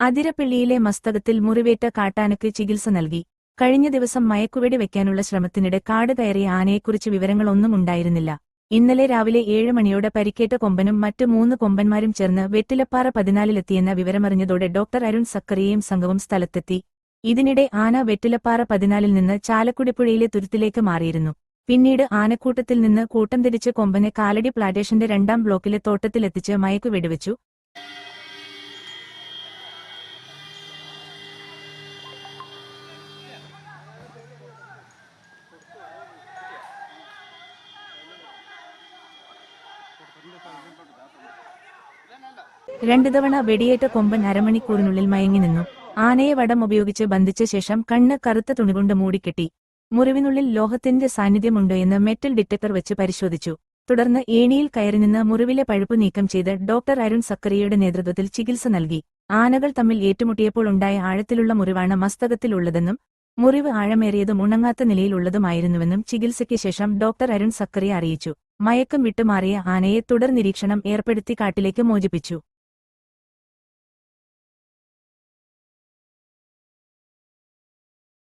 അതിരപ്പള്ളിയിലെ മസ്തകത്തിൽ മുറിവേറ്റ കാട്ടാനയ്ക്ക് ചികിത്സ നൽകി. കഴിഞ്ഞ ദിവസം മയക്കുവെടി വെക്കാനുള്ള ശ്രമത്തിനിടെ കാട് കയറിയ ആനയെക്കുറിച്ച് വിവരങ്ങളൊന്നും ഉണ്ടായിരുന്നില്ല. ഇന്നലെ രാവിലെ ഏഴ് മണിയോടെ പരിക്കേറ്റ കൊമ്പനും മറ്റ് മൂന്ന് കൊമ്പന്മാരും ചേർന്ന് വെറ്റിലപ്പാറ പതിനാലിലെത്തിയെന്ന വിവരമറിഞ്ഞതോടെ ഡോക്ടർ അരുൺ സക്കറിയയും സംഘവും സ്ഥലത്തെത്തി. ഇതിനിടെ ആന വെറ്റിലപ്പാറ പതിനാലിൽ നിന്ന് ചാലക്കുടിപ്പുഴയിലെ തുരുത്തിലേക്ക് മാറിയിരുന്നു. പിന്നീട് ആനക്കൂട്ടത്തിൽ നിന്ന് കൂട്ടം തിരിച്ച് കൊമ്പനെ കാലടി പ്ലാന്റേഷന്റെ രണ്ടാം ബ്ലോക്കിലെ തോട്ടത്തിലെത്തിച്ച് മയക്കു വെടിവെച്ചു രണ്ടു തവണ വെടിയേറ്റ കൊമ്പൻ അരമണിക്കൂറിനുള്ളിൽ മയങ്ങി നിന്നു. ആനയെ വടം ഉപയോഗിച്ച് ബന്ധിച്ച ശേഷം കണ്ണ് കറുത്ത തുണികൊണ്ട് മൂടിക്കെട്ടി. മുറിവിനുള്ളിൽ ലോഹത്തിന്റെ സാന്നിധ്യമുണ്ടോ എന്ന് മെറ്റൽ ഡിറ്റക്ടർ വെച്ച് പരിശോധിച്ചു. തുടർന്ന് ഏണിയിൽ കയറി നിന്ന് മുറിവിലെ പഴുപ്പ് നീക്കം ചെയ്ത് ഡോക്ടർ അരുൺ സക്കറിയയുടെ നേതൃത്വത്തിൽ ചികിത്സ നൽകി. ആനകൾ തമ്മിൽ ഏറ്റുമുട്ടിയപ്പോൾ ഉണ്ടായ ആഴത്തിലുള്ള മുറിവാണ് മസ്തകത്തിലുള്ളതെന്നും മുറിവ് ആഴമേറിയതും ഉണങ്ങാത്ത നിലയിലുള്ളതുമായിരുന്നുവെന്നും ചികിത്സയ്ക്ക് ശേഷം ഡോക്ടർ അരുൺ സക്കറിയ അറിയിച്ചു. മയക്കം വിട്ടുമാറിയ ആനയെ തുടർ നിരീക്ഷണം ഏർപ്പെടുത്തി കാട്ടിലേക്ക് മോചിപ്പിച്ചു.